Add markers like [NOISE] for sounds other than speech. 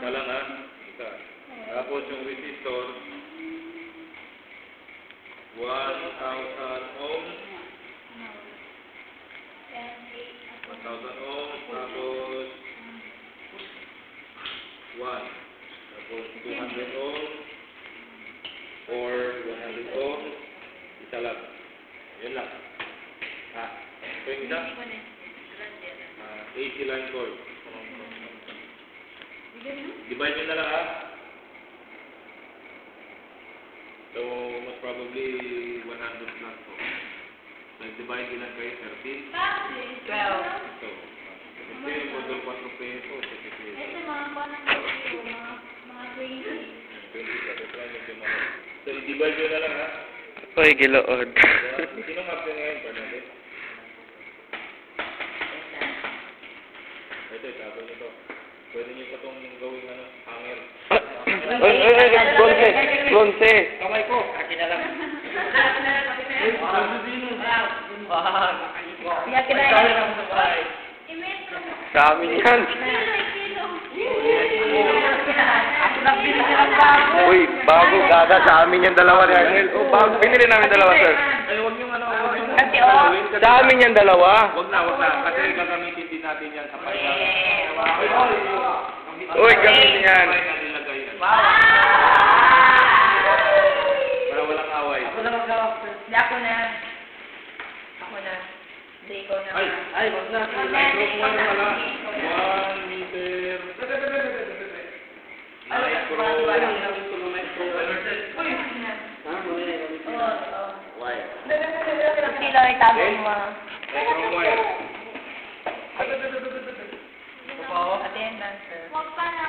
Isa lang ha. Isa. Tapos yung resistor, 1,000 ohms. 1,000 ohms. Tapos 1. Tapos 200 ohms. Or 100 ohms. Isa lang. Yun lang. Ha. Yung isa. Ah, AC line cord. Divide nyo na lang ha. So, most probably 100 plus po. So, divide nyo lang kayo 13. Twelve. So, ito yung model 4 peso. So, ito yung Ito mga panang mga mga 20. 20 sa try nyo yung mga. So, i-divide nyo na lang ha. Uy, gilood. Sino nga po ngayon, Bernadette? Ito, itago nyo to. Pwede nyo pa itong gawing ano, hanger. Uy, [COUGHS] uy, uy, bronze, bronze. Kamay ko. Akin na lang. Sa amin yan. Uy, bago, gaga, sa amin yan dalawa ni Arnel. Oh, bago, binili namin dalawa, sir. Ay, huwag nyo ano, huwag nyo Kasi, oh. Sa amin yan dalawa. Wag na, wag na. Kasi gagamitin din natin yan sa pahinga. Uy, gamitin yan. Para walang away. Ako na. Hindi ako na. Ako na. Hindi na. Ay, ay, wag na. Mo na pala. One meter. Micro. Wire. Kilo ay tago mo. Attendance, sir. Huwag ka na,